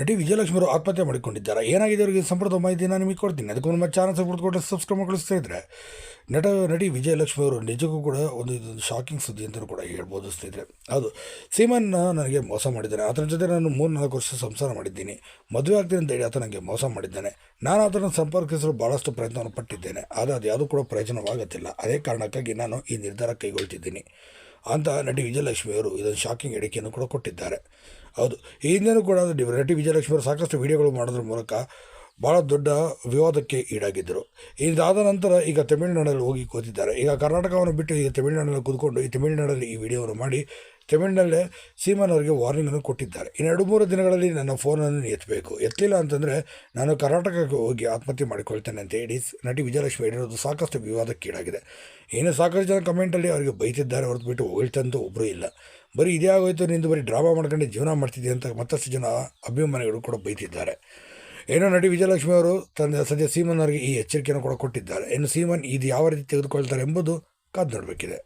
ನಟಿ ವಿಜಯಲಕ್ಷ್ಮಿ ಅವರು ಆತ್ಮಹತ್ಯೆ ಮಾಡಿಕೊಂಡಿದ್ದಾರೆ. ಏನಾಗಿದೆ ಅವರಿಗೆ ಸಂಪ್ರದಾಯ ಮಾಹಿತಿ ನಾನು ನಿಮಗೆ ಕೊಡ್ತೀನಿ. ಅದಕ್ಕೂ ನಮ್ಮ ಚಾನಲ್ ಸಪೋರ್ಟ್ ಕೊಟ್ಟರೆ ಸಬ್ಸ್ಕ್ರೈಬ್ ಮಾಡಿಸ್ತಾ ಇದ್ದರೆ ನಟ, ನಟಿ ವಿಜಯಲಕ್ಷ್ಮಿ ಅವರು ನಿಜಕ್ಕೂ ಕೂಡ ಒಂದು ಇದೊಂದು ಶಾಕಿಂಗ್ ಸುದ್ದಿ ಅಂತಲೂ ಕೂಡ ಹೇಳ್ಬೋದು ಸ್ನೇಹಿತರೆ. ಹೌದು ಸೀಮನ್ನ ನನಗೆ ಮೋಸ ಮಾಡಿದ್ದಾನೆ. ಆತನ ಜೊತೆ ನಾನು ಮೂರು ನಾಲ್ಕು ವರ್ಷ ಸಂಸಾರ ಮಾಡಿದ್ದೀನಿ. ಮದುವೆ ಆಗ್ತೀನಿ ಅಂತ ಹೇಳಿ ಆತ ನನಗೆ ಮೋಸ ಮಾಡಿದ್ದಾನೆ. ನಾನು ಆತನ ಸಂಪರ್ಕಿಸಲು ಭಾಳಷ್ಟು ಪ್ರಯತ್ನವನ್ನು ಪಟ್ಟಿದ್ದೇನೆ. ಆದರೆ ಅದು ಯಾವುದೂ ಕೂಡ ಪ್ರಯೋಜನವಾಗುತ್ತಿಲ್ಲ. ಅದೇ ಕಾರಣಕ್ಕಾಗಿ ನಾನು ಈ ನಿರ್ಧಾರ ಕೈಗೊಳ್ತಿದ್ದೀನಿ. ಅಂತ ನಟಿ ವಿಜಯಲಕ್ಷ್ಮಿ ಅವರು ಇದೊಂದು ಶಾಕಿಂಗ್ ಹೇಳಿಕೆಯನ್ನು ಕೂಡ ಕೊಟ್ಟಿದ್ದಾರೆ. ಹೌದು, ಈ ಕೂಡ ಅದು ನಟಿ ವಿಜಯಲಕ್ಷ್ಮಿ ಅವರು ಸಾಕಷ್ಟು ವಿಡಿಯೋಗಳು ಮಾಡೋದ್ರ ಮೂಲಕ ಭಾಳ ದೊಡ್ಡ ವಿವಾದಕ್ಕೆ ಈಡಾಗಿದ್ದರು. ಇದಾದ ನಂತರ ಈಗ ತಮಿಳುನಾಡಲ್ಲಿ ಹೋಗಿ ಕೂತಿದ್ದಾರೆ. ಈಗ ಕರ್ನಾಟಕವನ್ನು ಬಿಟ್ಟು ಈಗ ತಮಿಳುನಾಡಲ್ಲಿ ಕೂತ್ಕೊಂಡು ಈ ತಮಿಳುನಾಡಲ್ಲಿ ಈ ವಿಡಿಯೋವನ್ನು ಮಾಡಿ ತಮಿಳಿನಲ್ಲೇ ಸೀಮನ್ ಅವರಿಗೆ ವಾರ್ನಿಂಗನ್ನು ಕೊಟ್ಟಿದ್ದಾರೆ. ಇನ್ನು ಎರಡು ಮೂರು ದಿನಗಳಲ್ಲಿ ನನ್ನ ಫೋನನ್ನು ಎತ್ತಬೇಕು ಎತ್ತಲಿಲ್ಲ ಅಂತಂದರೆ ನಾನು ಕರ್ನಾಟಕಕ್ಕೆ ಹೋಗಿ ಆತ್ಮಹತ್ಯೆ ಮಾಡಿಕೊಳ್ತೇನೆ ಅಂತ ಹೇಳಿ ನಟಿ ವಿಜಯಲಕ್ಷ್ಮಿ ಹೇಳಿರೋದು ಸಾಕಷ್ಟು ವಿವಾದಕ್ಕೀಡಾಗಿದೆ ಇನ್ನು ಸಾಕಷ್ಟು ಜನ ಕಮೆಂಟಲ್ಲಿ ಅವರಿಗೆ ಬೈತಿದ್ದಾರೆ ಹೊರತು ಬಿಟ್ಟು ಹೊಗಳ್ತಂತೂ ಒಬ್ಬರೂ ಇಲ್ಲ. ಬರೀ ಇದೇ ಆಗೋಯ್ತು, ನಿಂದು ಬರೀ ಡ್ರಾಮಾ ಮಾಡ್ಕೊಂಡು ಜೀವನ ಮಾಡ್ತಿದ್ದೆ ಅಂತ ಮತ್ತಷ್ಟು ಜನ ಅಭಿಮಾನಿಗಳು ಕೂಡ ಬೈತಿದ್ದಾರೆ. ಏನೋ ನಟಿ ವಿಜಯಲಕ್ಷ್ಮಿ ಅವರು ತನ್ನ ಸದ್ಯ ಸೀಮನ್ ಅವರಿಗೆ ಈ ಎಚ್ಚರಿಕೆಯನ್ನು ಕೂಡ ಕೊಟ್ಟಿದ್ದಾರೆ. ಇನ್ನು ಸೀಮನ್ ಇದು ಯಾವ ರೀತಿ ತೆಗೆದುಕೊಳ್ತಾರೆ ಎಂಬುದು ಕಾದು ನೋಡಬೇಕಿದೆ.